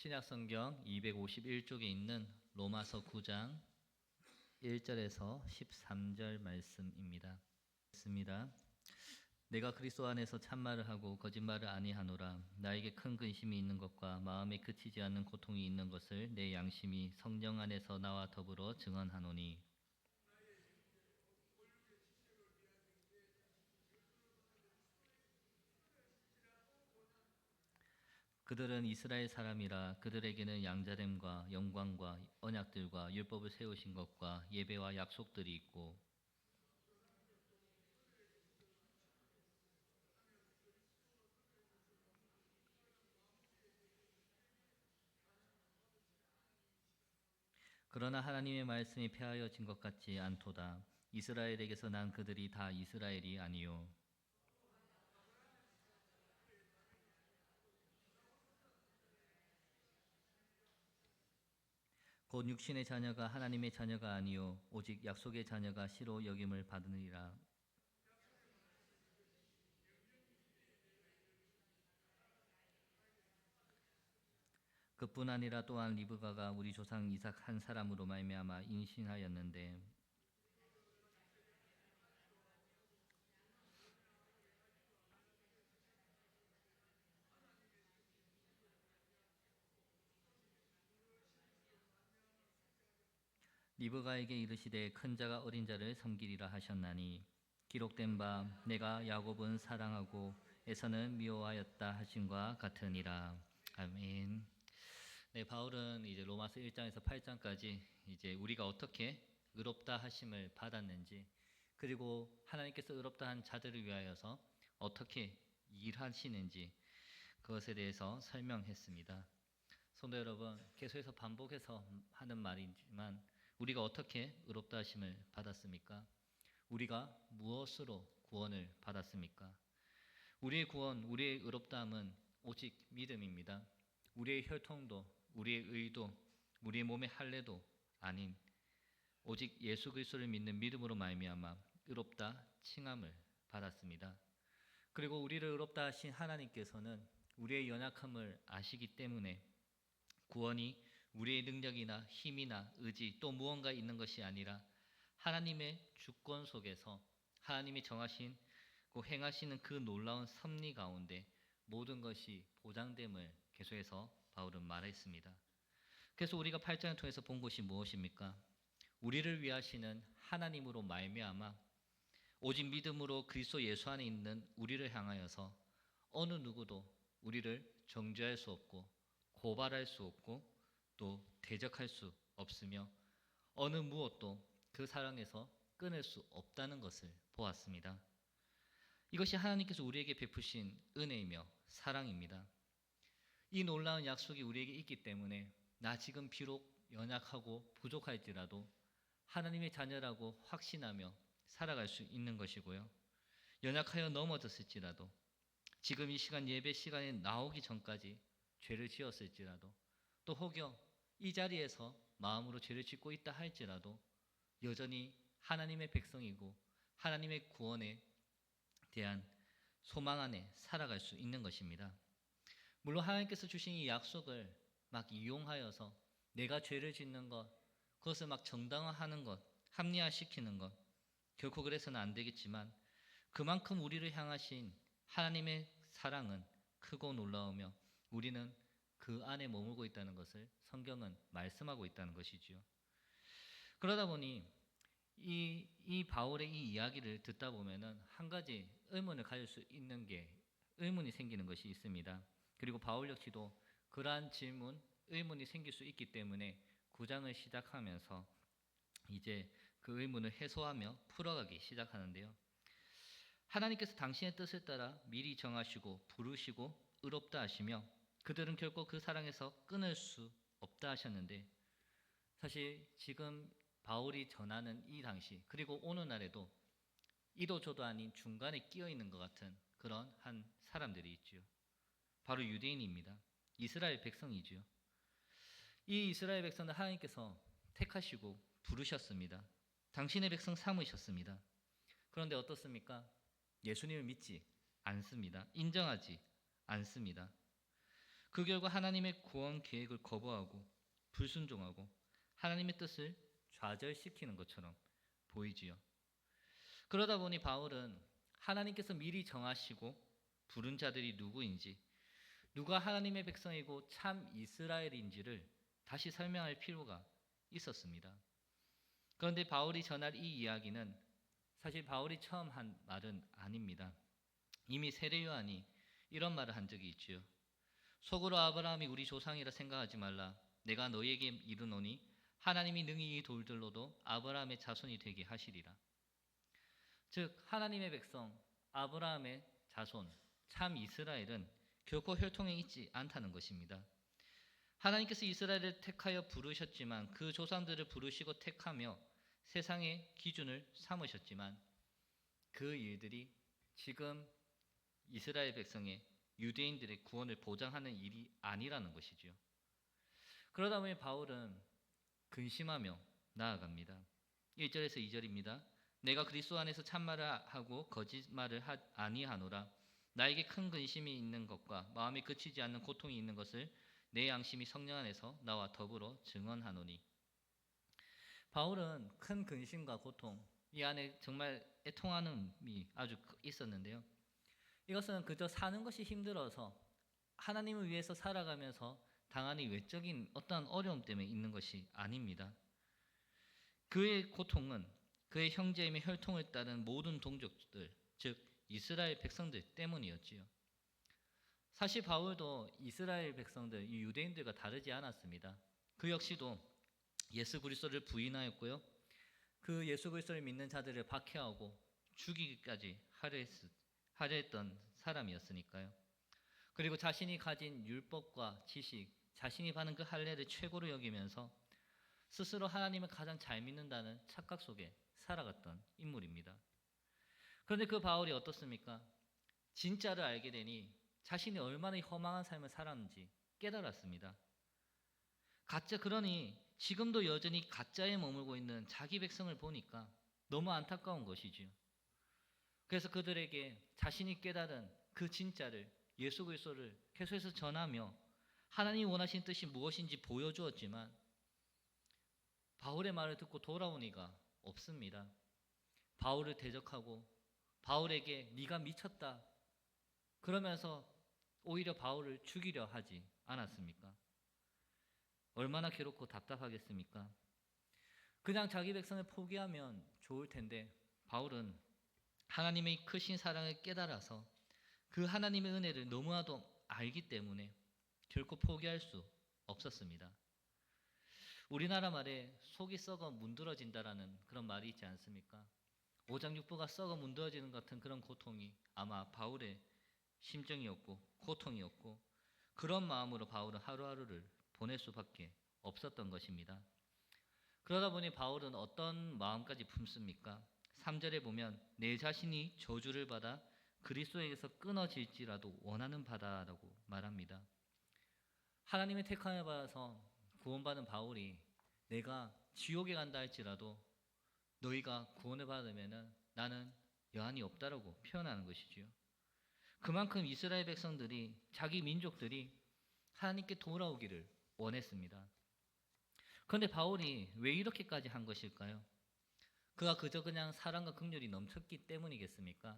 신약 성경 251쪽에 있는 로마서 9장 1절에서 13절 말씀입니다. 있습니다. 내가 그리스도 안에서 참말을 하고 거짓말을 아니하노라 나에게 큰 근심이 있는 것과 마음에 그치지 않는 고통이 있는 것을 내 양심이 성령 안에서 나와 더불어 증언하노니 그들은 이스라엘 사람이라 그들에게는 양자됨과 영광과 언약들과 율법을 세우신 것과 예배와 약속들이 있고 그러나 하나님의 말씀이 폐하여진 것 같지 않도다. 이스라엘에게서 난 그들이 다 이스라엘이 아니요. 곧 육신의 자녀가 하나님의 자녀가 아니요 오직 약속의 자녀가 시로 여김을 받으니라. 그뿐 아니라 또한 리브가가 우리 조상 이삭 한 사람으로 말미암아 인신하였는데 리브가에게 이르시되 큰 자가 어린 자를 섬기리라 하셨나니 기록된 바 내가 야곱은 사랑하고 에서는 미워하였다 하신과 같으니라 아멘. 네, 바울은 이제 로마서 1장에서 8장까지 이제 우리가 어떻게 의롭다 하심을 받았는지 그리고 하나님께서 의롭다 한 자들을 위하여서 어떻게 일하시는지 그것에 대해서 설명했습니다. 성도 여러분, 계속해서 반복해서 하는 말이지만 우리가 어떻게 의롭다 하심을 받았습니까? 우리가 무엇으로 구원을 받았습니까? 우리의 구원, 우리의 의롭다함은 오직 믿음입니다. 우리의 혈통도, 우리의 의도, 우리의 몸의 할례도 아닌 오직 예수 그리스도를 믿는 믿음으로 말미암아 의롭다 칭함을 받았습니다. 그리고 우리를 의롭다 하신 하나님께서는 우리의 연약함을 아시기 때문에 구원이 우리의 능력이나 힘이나 의지 또 무언가 있는 것이 아니라 하나님의 주권 속에서 하나님이 정하신 그 행하시는 그 놀라운 섭리 가운데 모든 것이 보장됨을 계속해서 바울은 말했습니다. 그래서 우리가 8장을 통해서 본 것이 무엇입니까? 우리를 위하시는 하나님으로 말미암아 오직 믿음으로 그리스도 예수 안에 있는 우리를 향하여서 어느 누구도 우리를 정죄할 수 없고 고발할 수 없고 또 대적할 수 없으며 어느 무엇도 그 사랑에서 끊을 수 없다는 것을 보았습니다. 이것이 하나님께서 우리에게 베푸신 은혜이며 사랑입니다. 이 놀라운 약속이 우리에게 있기 때문에 나 지금 비록 연약하고 부족할지라도 하나님의 자녀라고 확신하며 살아갈 수 있는 것이고요. 연약하여 넘어졌을지라도 지금 이 시간 예배 시간에 나오기 전까지 죄를 지었을지라도 또 혹여 이 자리에서 마음으로 죄를 짓고 있다 할지라도 여전히 하나님의 백성이고 하나님의 구원에 대한 소망 안에 살아갈 수 있는 것입니다. 물론 하나님께서 주신 이 약속을 막 이용하여서 내가 죄를 짓는 것, 그것을 막 정당화하는 것, 합리화시키는 것, 결코 그래서는 안 되겠지만 그만큼 우리를 향하신 하나님의 사랑은 크고 놀라우며 우리는 그 안에 머물고 있다는 것을 성경은 말씀하고 있다는 것이지요. 그러다 보니 이, 이 바울의 이 이야기를 듣다 보면은 한 가지 의문을 가질 수 있는 게 의문이 생기는 것이 있습니다. 그리고 바울 역시도 그러한 질문, 의문이 생길 수 있기 때문에 구장을 시작하면서 이제 그 의문을 해소하며 풀어가기 시작하는데요. 하나님께서 당신의 뜻을 따라 미리 정하시고 부르시고 의롭다 하시며 그들은 결코 그 사랑에서 끊을 수 없다 하셨는데 사실 지금 바울이 전하는 이 당시 그리고 오늘날에도 이도 저도 아닌 중간에 끼어 있는 것 같은 그런 한 사람들이 있지요. 바로 유대인입니다. 이스라엘 백성이지요. 이 이스라엘 백성을 하나님께서 택하시고 부르셨습니다. 당신의 백성 삼으셨습니다. 그런데 어떻습니까? 예수님을 믿지 않습니다. 인정하지 않습니다. 그 결과 하나님의 구원 계획을 거부하고 불순종하고 하나님의 뜻을 좌절시키는 것처럼 보이지요. 그러다 보니 바울은 하나님께서 미리 정하시고 부른 자들이 누구인지 누가 하나님의 백성이고 참 이스라엘인지를 다시 설명할 필요가 있었습니다. 그런데 바울이 전할 이 이야기는 사실 바울이 처음 한 말은 아닙니다. 이미 세례 요한이 이런 말을 한 적이 있지요. 속으로 아브라함이 우리 조상이라 생각하지 말라. 내가 너에게 이르노니 하나님이 능히 이 돌들로도 아브라함의 자손이 되게 하시리라. 즉 하나님의 백성 아브라함의 자손 참 이스라엘은 결코 혈통에 있지 않다는 것입니다. 하나님께서 이스라엘을 택하여 부르셨지만 그 조상들을 부르시고 택하며 세상의 기준을 삼으셨지만 그 일들이 지금 이스라엘 백성의 유대인들의 구원을 보장하는 일이 아니라는 것이지요. 그러다 보니 바울은 근심하며 나아갑니다. 1절에서 2절입니다. 내가 그리스도 안에서 참말을 하고 거짓말을 하, 아니하노라. 나에게 큰 근심이 있는 것과 마음이 그치지 않는 고통이 있는 것을 내 양심이 성령 안에서 나와 더불어 증언하노니. 바울은 큰 근심과 고통 이 안에 정말 애통하는 이 아주 있었는데요. 이것은 그저 사는 것이 힘들어서 하나님을 위해서 살아가면서 당하는 외적인 어떠한 어려움 때문에 있는 것이 아닙니다. 그의 고통은 그의 형제임의 혈통을 따른 모든 동족들, 즉 이스라엘 백성들 때문이었지요. 사실 바울도 이스라엘 백성들, 이 유대인들과 다르지 않았습니다. 그 역시도 예수 그리스도를 부인하였고요. 그 예수 그리스도를 믿는 자들을 박해하고 죽이기까지 하려, 했, 하려 했던 사람이었으니까요. 그리고 자신이 가진 율법과 지식, 자신이 받은 그 할례를 최고로 여기면서 스스로 하나님을 가장 잘 믿는다는 착각 속에 살아갔던 인물입니다. 그런데 그 바울이 어떻습니까? 진짜를 알게 되니 자신이 얼마나 허망한 삶을 살았는지 깨달았습니다. 가짜 그러니 지금도 여전히 가짜에 머물고 있는 자기 백성을 보니까 너무 안타까운 것이지요. 그래서 그들에게 자신이 깨달은 그 진짜를 예수 그리스도를 계속해서 전하며 하나님이 원하신 뜻이 무엇인지 보여주었지만 바울의 말을 듣고 돌아오니가 없습니다. 바울을 대적하고 바울에게 네가 미쳤다. 그러면서 오히려 바울을 죽이려 하지 않았습니까? 얼마나 괴롭고 답답하겠습니까? 그냥 자기 백성을 포기하면 좋을 텐데 바울은 하나님의 크신 사랑을 깨달아서 그 하나님의 은혜를 너무나도 알기 때문에 결코 포기할 수 없었습니다. 우리나라 말에 속이 썩어 문드러진다라는 그런 말이 있지 않습니까? 오장육부가 썩어 문드러지는 같은 그런 고통이 아마 바울의 심정이었고 고통이었고 그런 마음으로 바울은 하루하루를 보낼 수밖에 없었던 것입니다. 그러다 보니 바울은 어떤 마음까지 품습니까? 3절에 보면 내 자신이 저주를 받아 그리스도에게서 끊어질지라도 원하는 바다라고 말합니다. 하나님의 택함을 받아서 구원받은 바울이 내가 지옥에 간다 할지라도 너희가 구원을 받으면 나는 여한이 없다라고 표현하는 것이지요. 그만큼 이스라엘 백성들이 자기 민족들이 하나님께 돌아오기를 원했습니다. 그런데 바울이 왜 이렇게까지 한 것일까요? 그가 그저 그냥 사랑과 긍휼이 넘쳤기 때문이겠습니까?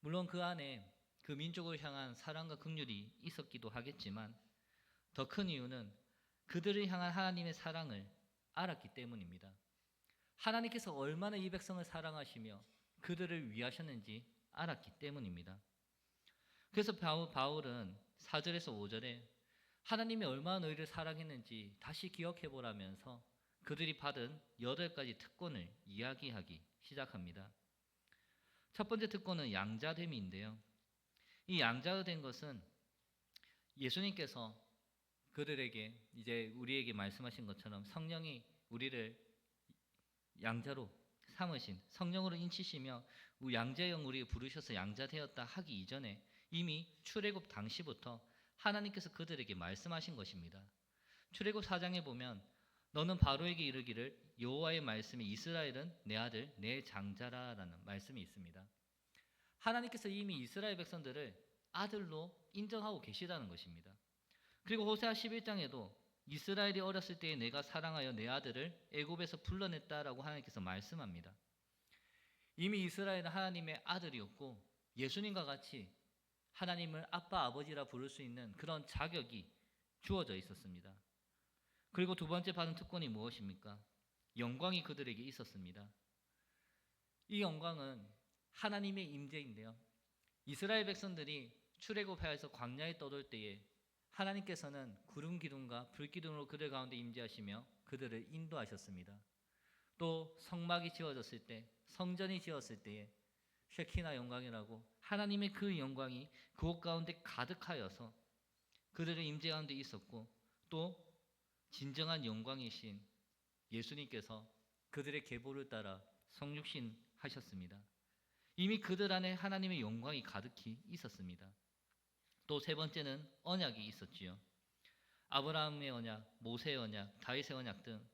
물론 그 안에 그 민족을 향한 사랑과 긍휼이 있었기도 하겠지만 더 큰 이유는 그들을 향한 하나님의 사랑을 알았기 때문입니다. 하나님께서 얼마나 이 백성을 사랑하시며 그들을 위하셨는지 알았기 때문입니다. 그래서 바울은 4절에서 5절에 하나님이 얼마나 너희를 사랑했는지 다시 기억해 보라면서 그들이 받은 여덟 가지 특권을 이야기하기 시작합니다. 첫 번째 특권은 양자됨인데요. 이 양자된 것은 예수님께서 그들에게 이제 우리에게 말씀하신 것처럼 성령이 우리를 양자로 삼으신 성령으로 인치시며 양자형 우리를 부르셔서 양자되었다 하기 이전에 이미 출애굽 당시부터 하나님께서 그들에게 말씀하신 것입니다. 출애굽 4장에 보면 너는 바로에게 이르기를 여호와의 말씀이 이스라엘은 내 아들 내 장자라라는 말씀이 있습니다. 하나님께서 이미 이스라엘 백성들을 아들로 인정하고 계시다는 것입니다. 그리고 호세아 11장에도 이스라엘이 어렸을 때에 내가 사랑하여 내 아들을 애굽에서 불러냈다라고 하나님께서 말씀합니다. 이미 이스라엘은 하나님의 아들이었고 예수님과 같이 하나님을 아빠 아버지라 부를 수 있는 그런 자격이 주어져 있었습니다. 그리고 두 번째 받은 특권이 무엇입니까? 영광이 그들에게 있었습니다. 이 영광은 하나님의 임재인데요. 이스라엘 백성들이 출애굽하여서 광야에 떠돌 때에 하나님께서는 구름 기둥과 불 기둥으로 그들 가운데 임재하시며 그들을 인도하셨습니다. 또 성막이 지어졌을 때, 성전이 지었을 때에 쉐키나 영광이라고 하나님의 그 영광이 그곳 가운데 가득하여서 그들의 임재 가운데 있었고 또 진정한 영광이신 예수님께서 그들의 계보를 따라 성육신 하셨습니다. 이미 그들 안에 하나님의 영광이 가득히 있었습니다. 또 세 번째는 언약이 있었지요. 아브라함의 언약, 모세의 언약, 다윗의 언약 등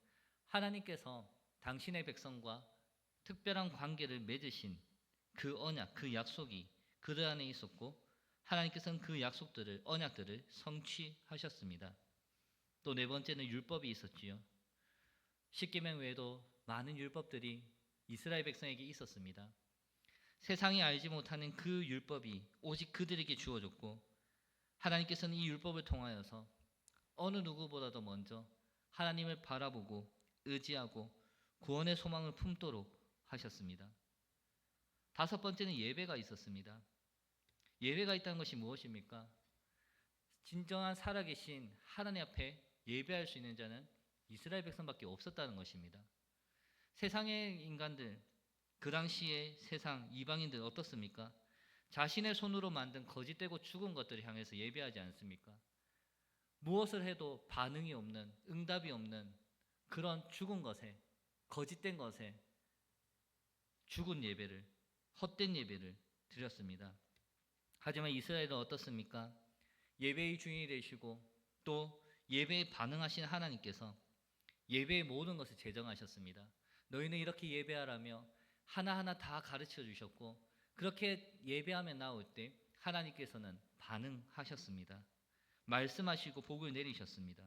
하나님께서 당신의 백성과 특별한 관계를 맺으신 그 언약, 그 약속이 그들 안에 있었고 하나님께서는 그 약속들을 언약들을 성취하셨습니다. 또 네 번째는 율법이 있었지요. 십계명 외에도 많은 율법들이 이스라엘 백성에게 있었습니다. 세상이 알지 못하는 그 율법이 오직 그들에게 주어졌고 하나님께서는 이 율법을 통하여서 어느 누구보다도 먼저 하나님을 바라보고 의지하고 구원의 소망을 품도록 하셨습니다. 다섯 번째는 예배가 있었습니다. 예배가 있다는 것이 무엇입니까? 진정한 살아계신 하나님 앞에 예배할 수 있는 자는 이스라엘 백성밖에 없었다는 것입니다. 세상의 인간들, 그 당시에 세상 이방인들 어떻습니까? 자신의 손으로 만든 거짓되고 죽은 것들을 향해서 예배하지 않습니까? 무엇을 해도 반응이 없는, 응답이 없는 그런 죽은 것에, 거짓된 것에 죽은 예배를, 헛된 예배를 드렸습니다. 하지만 이스라엘은 어떻습니까? 예배의 주인이 되시고 또 예배에 반응하신 하나님께서 예배의 모든 것을 제정하셨습니다. 너희는 이렇게 예배하라며 하나하나 다 가르쳐 주셨고 그렇게 예배하며 나올 때 하나님께서는 반응하셨습니다. 말씀하시고 복을 내리셨습니다.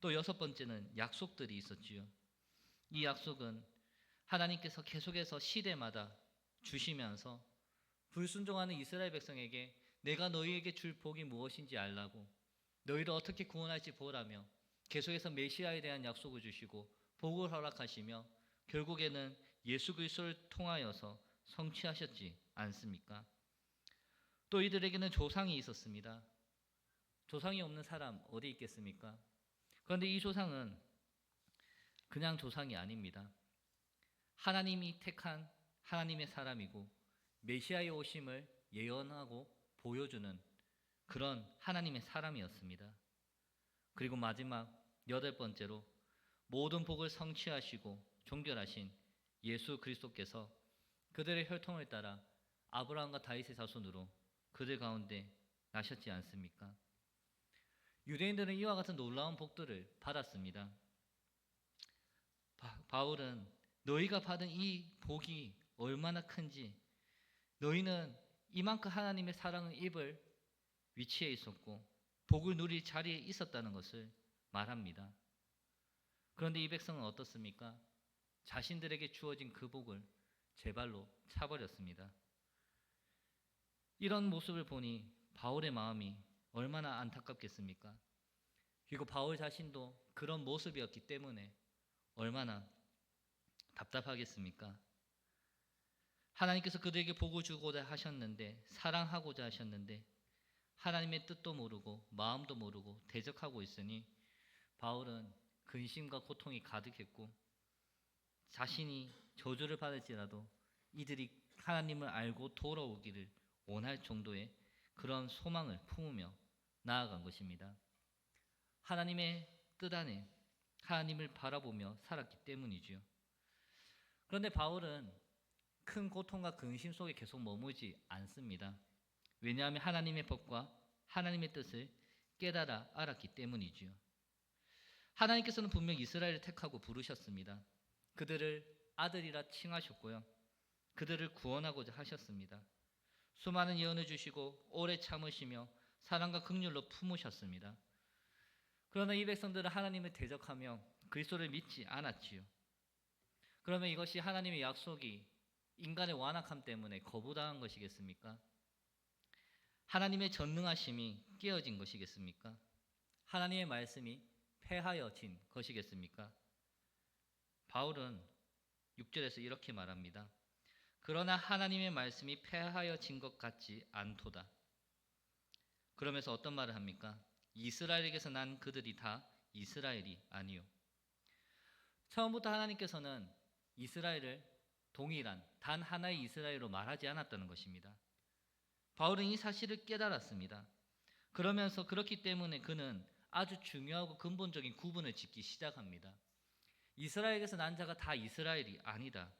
또 여섯 번째는 약속들이 있었지요. 이 약속은 하나님께서 계속해서 시대마다 주시면서 불순종하는 이스라엘 백성에게 내가 너희에게 줄 복이 무엇인지 알라고 너희를 어떻게 구원할지 보라며 계속해서 메시아에 대한 약속을 주시고 복을 허락하시며 결국에는 예수 그리스도를 통하여서 성취하셨지 않습니까? 또 이들에게는 조상이 있었습니다. 조상이 없는 사람 어디 있겠습니까? 그런데 이 조상은 그냥 조상이 아닙니다. 하나님이 택한 하나님의 사람이고 메시아의 오심을 예언하고 보여주는 그런 하나님의 사람이었습니다. 그리고 마지막 여덟 번째로 모든 복을 성취하시고 종결하신 예수 그리스도께서 그들의 혈통을 따라 아브라함과 다윗의 자손으로 그들 가운데 나셨지 않습니까? 유대인들은 이와 같은 놀라운 복들을 받았습니다. 바, 바울은 너희가 받은 이 복이 얼마나 큰지 너희는 이만큼 하나님의 사랑을 입을 위치에 있었고 복을 누릴 자리에 있었다는 것을 말합니다. 그런데 이 백성은 어떻습니까? 자신들에게 주어진 그 복을 제 발로 차버렸습니다. 이런 모습을 보니 바울의 마음이 얼마나 안타깝겠습니까? 그리고 바울 자신도 그런 모습이었기 때문에 얼마나 답답하겠습니까? 하나님께서 그들에게 복을 주고자 하셨는데 사랑하고자 하셨는데 하나님의 뜻도 모르고 마음도 모르고 대적하고 있으니 바울은 근심과 고통이 가득했고 자신이 저주를 받을지라도 이들이 하나님을 알고 돌아오기를 원할 정도의 그런 소망을 품으며 나아간 것입니다. 하나님의 뜻 안에 하나님을 바라보며 살았기 때문이지요. 그런데 바울은 큰 고통과 근심 속에 계속 머무지 않습니다. 왜냐하면 하나님의 법과 하나님의 뜻을 깨달아 알았기 때문이지요. 하나님께서는 분명 이스라엘을 택하고 부르셨습니다. 그들을 아들이라 칭하셨고요. 그들을 구원하고자 하셨습니다. 수많은 예언을 주시고 오래 참으시며 사랑과 긍휼로 품으셨습니다. 그러나 이 백성들은 하나님을 대적하며 그리스도를 믿지 않았지요. 그러면 이것이 하나님의 약속이 인간의 완악함 때문에 거부당한 것이겠습니까? 하나님의 전능하심이 깨어진 것이겠습니까? 하나님의 말씀이 패하여진 것이겠습니까? 바울은 6절에서 이렇게 말합니다. 그러나 하나님의 말씀이 패하여진 것 같지 않도다. 그러면서 어떤 말을 합니까? 이스라엘에게서 난 그들이 다 이스라엘이 아니요. 처음부터 하나님께서는 이스라엘을 동일한 단 하나의 이스라엘로 말하지 않았다는 것입니다. 바울은 이 사실을 깨달았습니다. 그러면서 그렇기 때문에 그는 아주 중요하고 근본적인 구분을 짓기 시작합니다. 이스라엘에게서 난 자가 다 이스라엘이 아니다.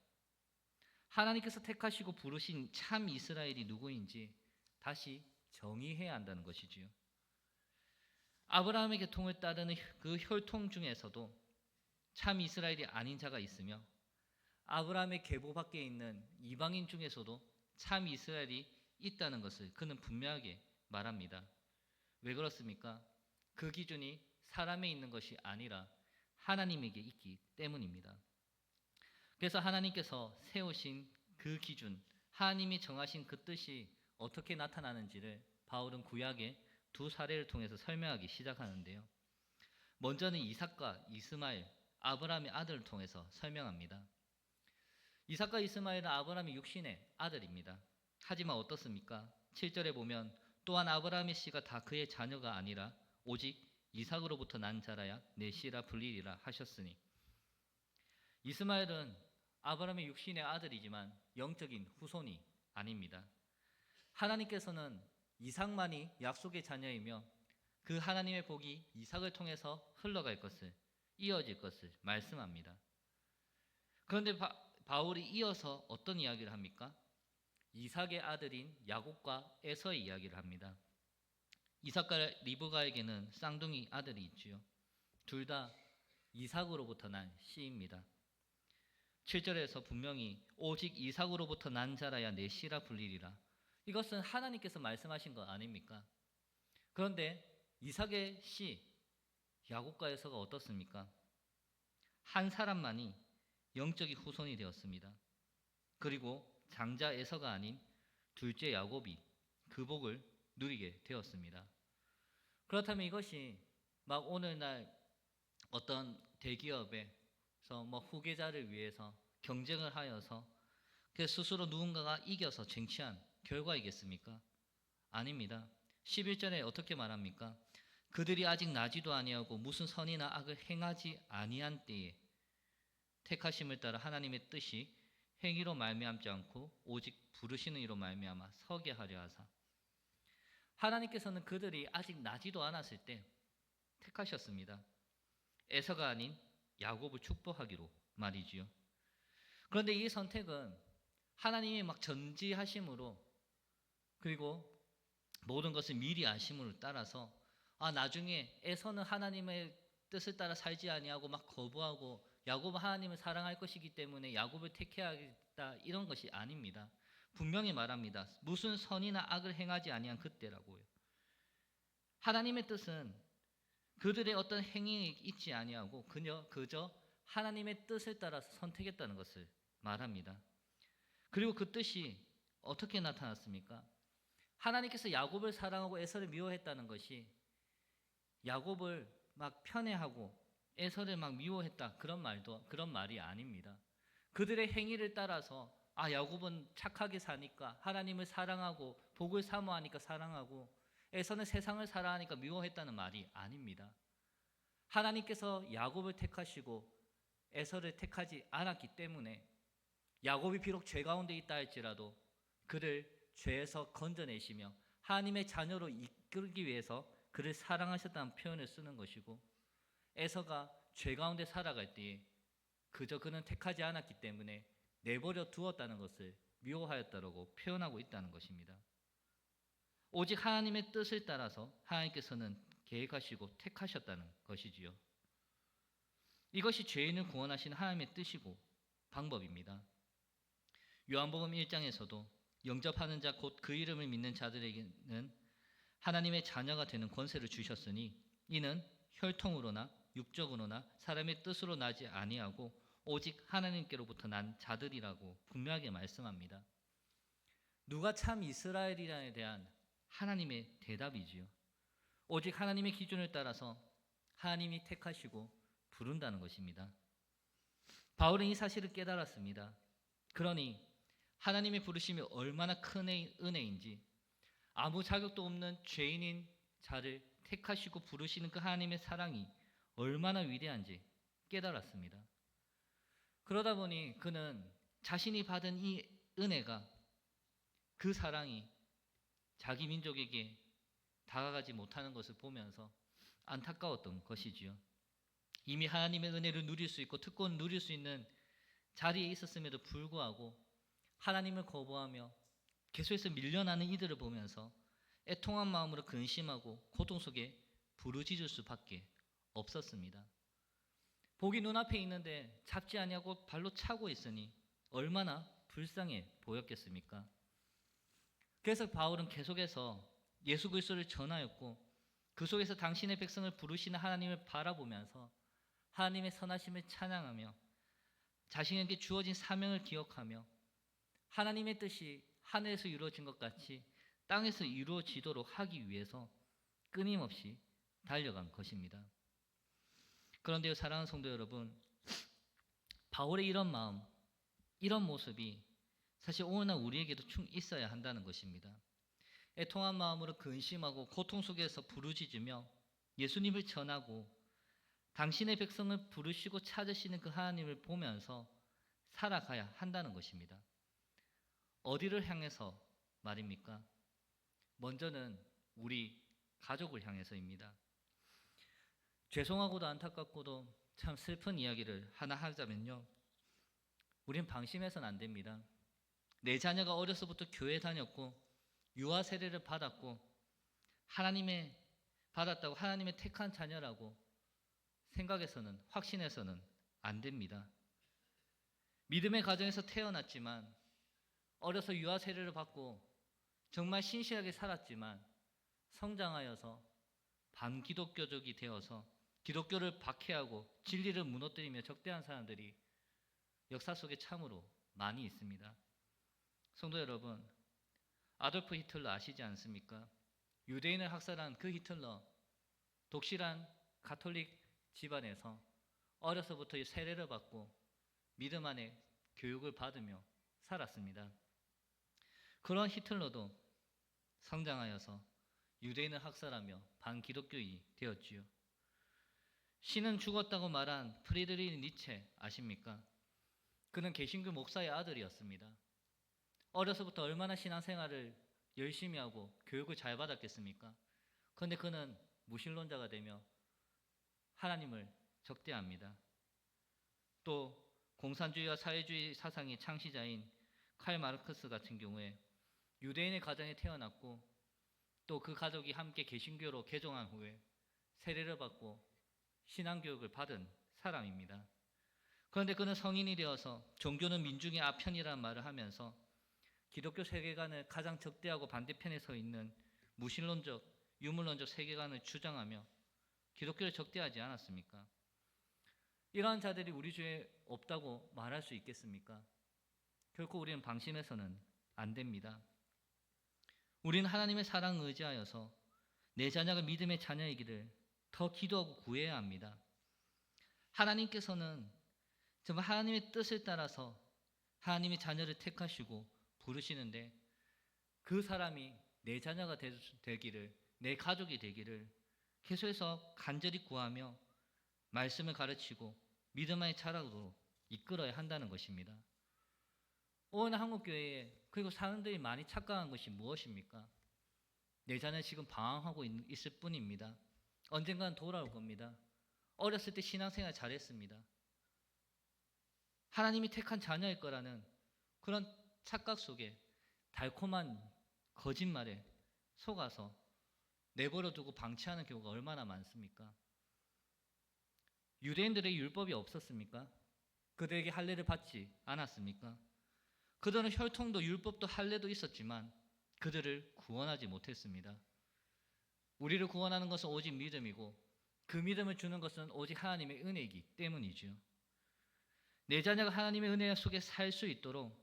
하나님께서 택하시고 부르신 참 이스라엘이 누구인지 다시 정의해야 한다는 것이지요. 아브라함의 계통을 따르는 그 혈통 중에서도 참 이스라엘이 아닌 자가 있으며 아브라함의 계보 밖에 있는 이방인 중에서도 참 이스라엘이 있다는 것을 그는 분명하게 말합니다. 왜 그렇습니까? 그 기준이 사람에 있는 것이 아니라 하나님에게 있기 때문입니다. 그래서 하나님께서 세우신 그 기준, 하나님이 정하신 그 뜻이 어떻게 나타나는지를 바울은 구약의 두 사례를 통해서 설명하기 시작하는데요. 먼저는 이삭과 이스마엘, 아브라함의 아들을 통해서 설명합니다. 이삭과 이스마엘은 아브라함의 육신의 아들입니다. 하지만 어떻습니까? 7절에 보면 또한 아브라함의 씨가 다 그의 자녀가 아니라 오직 이삭으로부터 난 자라야 내 씨라 불리리라 하셨으니 이스마엘은 아브라함의 육신의 아들이지만 영적인 후손이 아닙니다. 하나님께서는 이삭만이 약속의 자녀이며 그 하나님의 복이 이삭을 통해서 흘러갈 것을 이어질 것을 말씀합니다. 그런데 바, 바울이 이어서 어떤 이야기를 합니까? 이삭의 아들인 야곱과 에서의 이야기를 합니다. 이삭과 리브가에게는 쌍둥이 아들이 있지요. 둘 다 이삭으로부터 난 씨입니다. 7절에서 분명히 오직 이삭으로부터 난 자라야 내 씨라 불리리라. 이것은 하나님께서 말씀하신 거 아닙니까? 그런데 이삭의 씨 야곱과 에서가 어떻습니까? 한 사람만이 영적인 후손이 되었습니다. 그리고 장자 에서가 아닌 둘째 야곱이 그 복을 누리게 되었습니다. 그렇다면 이것이 막 오늘날 어떤 대기업에서 뭐 후계자를 위해서 경쟁을 하여서 그 스스로 누군가가 이겨서 쟁취한 결과이겠습니까? 아닙니다. 11절에 어떻게 말합니까? 그들이 아직 나지도 아니하고 무슨 선이나 악을 행하지 아니한 때에 택하심을 따라 하나님의 뜻이 행위로 말미암지 않고 오직 부르시는 이로 말미암아 서게 하려 하사 하나님께서는 그들이 아직 나지도 않았을 때 택하셨습니다. 에서가 아닌 야곱을 축복하기로 말이지요. 그런데 이 선택은 하나님이 막 전지하심으로 그리고 모든 것을 미리 아심으로 따라서 아 나중에 에서는 하나님의 뜻을 따라 살지 아니하고 막 거부하고 야곱은 하나님을 사랑할 것이기 때문에 야곱을 택해야겠다 이런 것이 아닙니다. 분명히 말합니다. 무슨 선이나 악을 행하지 아니한 그때라고요. 하나님의 뜻은 그들의 어떤 행위에 있지 아니하고 그저 그저 하나님의 뜻을 따라서 선택했다는 것을 말합니다. 그리고 그 뜻이 어떻게 나타났습니까? 하나님께서 야곱을 사랑하고 에서를 미워했다는 것이 야곱을 막 편애하고 에서를 막 미워했다 그런 말도 그런 말이 아닙니다. 그들의 행위를 따라서 아 야곱은 착하게 사니까 하나님을 사랑하고 복을 사모하니까 사랑하고 에서는 세상을 사랑하니까 미워했다는 말이 아닙니다. 하나님께서 야곱을 택하시고 에서를 택하지 않았기 때문에 야곱이 비록 죄 가운데 있다 할지라도 그를 죄에서 건져내시며 하나님의 자녀로 이끌기 위해서 그를 사랑하셨다는 표현을 쓰는 것이고 에서가 죄 가운데 살아갈 때에 그저 그는 택하지 않았기 때문에 내버려 두었다는 것을 미워하였다라고 표현하고 있다는 것입니다. 오직 하나님의 뜻을 따라서 하나님께서는 계획하시고 택하셨다는 것이지요. 이것이 죄인을 구원하신 하나님의 뜻이고 방법입니다. 요한복음 1장에서도 영접하는 자 곧 그 이름을 믿는 자들에게는 하나님의 자녀가 되는 권세를 주셨으니 이는 혈통으로나 육적 으로나 사람의 뜻으로 나지 아니하고 오직 하나님께로부터 난 자들이라고 분명하게 말씀합니다. 누가 참 이스라엘이라에 대한 하나님의 대답이지요. 오직 하나님의 기준을 따라서 하나님이 택하시고 부른다는 것입니다. 바울은 이 사실을 깨달았습니다. 그러니 하나님의 부르심이 얼마나 큰 은혜인지 아무 자격도 없는 죄인인 자를 택하시고 부르시는 그 하나님의 사랑이 얼마나 위대한지 깨달았습니다. 그러다 보니 그는 자신이 받은 이 은혜가 그 사랑이 자기 민족에게 다가가지 못하는 것을 보면서 안타까웠던 것이지요. 이미 하나님의 은혜를 누릴 수 있고 특권을 누릴 수 있는 자리에 있었음에도 불구하고 하나님을 거부하며 계속해서 밀려나는 이들을 보면서 애통한 마음으로 근심하고 고통 속에 부르짖을 수밖에 없었습니다. 복이 눈앞에 있는데 잡지 아니하고 발로 차고 있으니 얼마나 불쌍해 보였겠습니까? 그래서 바울은 계속해서 예수 그리스도를 전하였고 그 속에서 당신의 백성을 부르시는 하나님을 바라보면서 하나님의 선하심을 찬양하며 자신에게 주어진 사명을 기억하며 하나님의 뜻이 하늘에서 이루어진 것 같이 땅에서 이루어지도록 하기 위해서 끊임없이 달려간 것입니다. 그런데요, 사랑하는 성도 여러분, 바울의 이런 마음, 이런 모습이 사실 오늘날 우리에게도 충 있어야 한다는 것입니다. 애통한 마음으로 근심하고 고통 속에서 부르짖으며 예수님을 전하고 당신의 백성을 부르시고 찾으시는 그 하나님을 보면서 살아가야 한다는 것입니다. 어디를 향해서 말입니까? 먼저는 우리 가족을 향해서입니다. 죄송하고도 안타깝고도 참 슬픈 이야기를 하나 하자면요. 우린 방심해서는 안 됩니다. 내 자녀가 어려서부터 교회 다녔고 유아 세례를 받았고 하나님의 받았다고 하나님의 택한 자녀라고 생각해서는 확신해서는 안 됩니다. 믿음의 가정에서 태어났지만 어려서 유아 세례를 받고 정말 신실하게 살았지만 성장하여서 반기독교적이 되어서 기독교를 박해하고 진리를 무너뜨리며 적대한 사람들이 역사 속에 참으로 많이 있습니다. 성도 여러분, 아돌프 히틀러 아시지 않습니까? 유대인을 학살한 그 히틀러, 독실한 가톨릭 집안에서 어려서부터 세례를 받고 믿음 안에 교육을 받으며 살았습니다. 그런 히틀러도 성장하여서 유대인을 학살하며 반기독교인이 되었지요. 신은 죽었다고 말한 프리드리 니체 아십니까? 그는 개신교 목사의 아들이었습니다. 어려서부터 얼마나 신앙생활을 열심히 하고 교육을 잘 받았겠습니까? 그런데 그는 무신론자가 되며 하나님을 적대합니다. 또 공산주의와 사회주의 사상의 창시자인 칼 마르크스 같은 경우에 유대인의 가정에 태어났고 또 그 가족이 함께 개신교로 개종한 후에 세례를 받고 신앙교육을 받은 사람입니다. 그런데 그는 성인이 되어서 종교는 민중의 아편이라는 말을 하면서 기독교 세계관을 가장 적대하고 반대편에 서 있는 무신론적, 유물론적 세계관을 주장하며 기독교를 적대하지 않았습니까? 이러한 자들이 우리 주에 없다고 말할 수 있겠습니까? 결코 우리는 방심해서는 안 됩니다. 우리는 하나님의 사랑을 의지하여서 내 자녀가 믿음의 자녀이기를 더 기도하고 구해야 합니다. 하나님께서는 정말 하나님의 뜻을 따라서 하나님의 자녀를 택하시고 부르시는데 그 사람이 내 자녀가 되기를, 내 가족이 되기를 계속해서 간절히 구하며 말씀을 가르치고 믿음 안에 자라도록 이끌어야 한다는 것입니다. 오늘 한국 교회에 그리고 사람들이 많이 착각한 것이 무엇입니까? 내 자녀 지금 방황하고 있을 뿐입니다. 언젠가는 돌아올 겁니다. 어렸을 때 신앙생활 잘했습니다. 하나님이 택한 자녀일 거라는 그런 착각 속에 달콤한 거짓말에 속아서 내버려 두고 방치하는 경우가 얼마나 많습니까? 유대인들의 율법이 없었습니까? 그들에게 할례를 받지 않았습니까? 그들은 혈통도 율법도 할례도 있었지만 그들을 구원하지 못했습니다. 우리를 구원하는 것은 오직 믿음이고 그 믿음을 주는 것은 오직 하나님의 은혜이기 때문이지요. 내 자녀가 하나님의 은혜 속에 살 수 있도록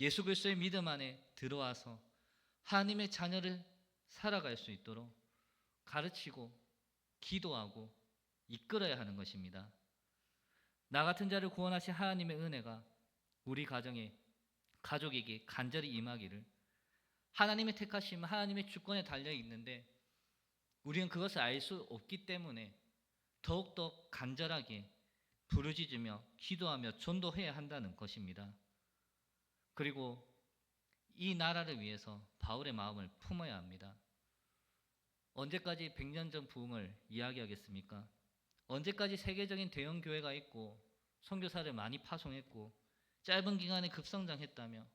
예수 그리스도의 믿음 안에 들어와서 하나님의 자녀를 살아갈 수 있도록 가르치고 기도하고 이끌어야 하는 것입니다. 나 같은 자를 구원하신 하나님의 은혜가 우리 가정에 가족에게 간절히 임하기를 하나님의 택하심, 하나님의 주권에 달려 있는데 우리는 그것을 알 수 없기 때문에 더욱더 간절하게 부르짖으며 기도하며 전도해야 한다는 것입니다. 그리고 이 나라를 위해서 바울의 마음을 품어야 합니다. 언제까지 100년 전 부흥을 이야기하겠습니까? 언제까지 세계적인 대형 교회가 있고 선교사를 많이 파송했고 짧은 기간에 급성장했다며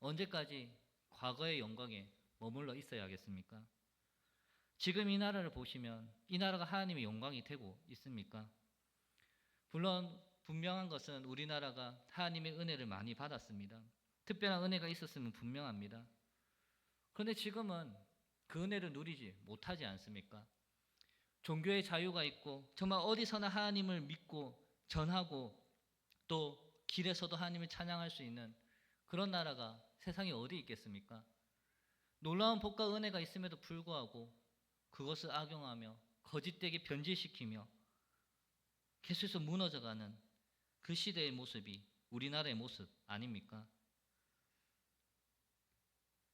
언제까지 과거의 영광에 머물러 있어야 하겠습니까? 지금 이 나라를 보시면 이 나라가 하나님의 영광이 되고 있습니까? 물론 분명한 것은 우리나라가 하나님의 은혜를 많이 받았습니다. 특별한 은혜가 있었으면 분명합니다. 그런데 지금은 그 은혜를 누리지 못하지 않습니까? 종교의 자유가 있고 정말 어디서나 하나님을 믿고 전하고 또 길에서도 하나님을 찬양할 수 있는 그런 나라가 세상에 어디 있겠습니까? 놀라운 복과 은혜가 있음에도 불구하고 그것을 악용하며 거짓되게 변질시키며 계속해서 무너져가는 그 시대의 모습이 우리나라의 모습 아닙니까?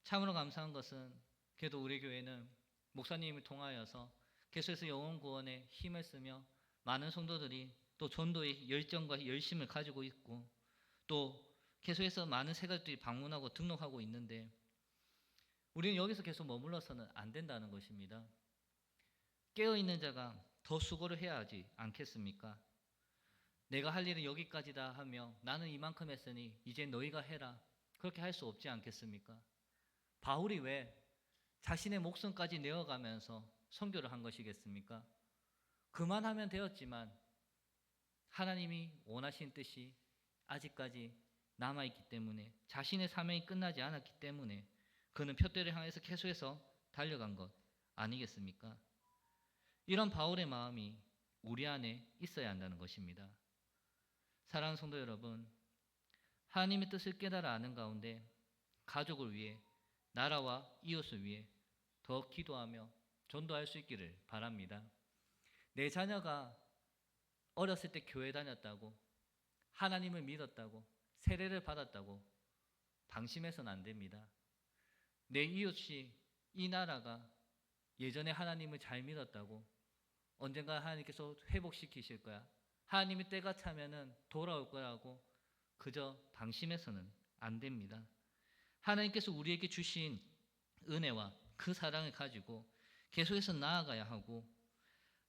참으로 감사한 것은 그래도 우리 교회는 목사님을 통하여서 계속해서 영혼 구원에 힘을 쓰며 많은 성도들이 또 전도의 열정과 열심을 가지고 있고 또 계속해서 많은 세가들이 방문하고 등록하고 있는데 우리는 여기서 계속 머물러서는 안 된다는 것입니다. 깨어 있는 자가 더 수고를 해야 하지 않겠습니까? 내가 할 일은 여기까지다 하며 나는 이만큼 했으니 이제 너희가 해라. 그렇게 할 수 없지 않겠습니까? 바울이 왜 자신의 목숨까지 내어가면서 선교를 한 것이겠습니까? 그만하면 되었지만 하나님이 원하신 뜻이 아직까지 남아있기 때문에 자신의 사명이 끝나지 않았기 때문에 그는 표대를 향해서 계속해서 달려간 것 아니겠습니까? 이런 바울의 마음이 우리 안에 있어야 한다는 것입니다. 사랑하는 성도 여러분, 하나님의 뜻을 깨달아 아는 가운데 가족을 위해 나라와 이웃을 위해 더 기도하며 전도할 수 있기를 바랍니다. 내 자녀가 어렸을 때 교회 다녔다고 하나님을 믿었다고 세례를 받았다고 방심해서는 안 됩니다. 내 이웃이 이 나라가 예전에 하나님을 잘 믿었다고 언젠가 하나님께서 회복시키실 거야. 하나님이 때가 차면은 돌아올 거라고 그저 방심해서는 안 됩니다. 하나님께서 우리에게 주신 은혜와 그 사랑을 가지고 계속해서 나아가야 하고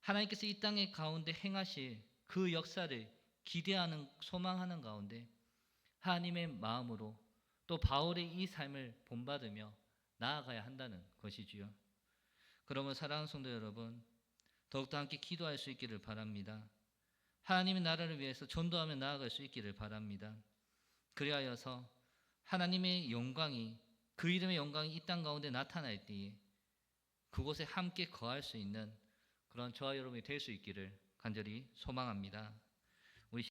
하나님께서 이 땅의 가운데 행하실 그 역사를 기대하는 소망하는 가운데 하나님의 마음으로 또 바울의 이 삶을 본받으며 나아가야 한다는 것이지요. 그러면 사랑하는 성도 여러분, 더욱더 함께 기도할 수 있기를 바랍니다. 하나님의 나라를 위해서 전도하며 나아갈 수 있기를 바랍니다. 그리하여서 하나님의 영광이 그 이름의 영광이 이 땅 가운데 나타날 때에 그곳에 함께 거할 수 있는 그런 저와 여러분이 될 수 있기를 간절히 소망합니다.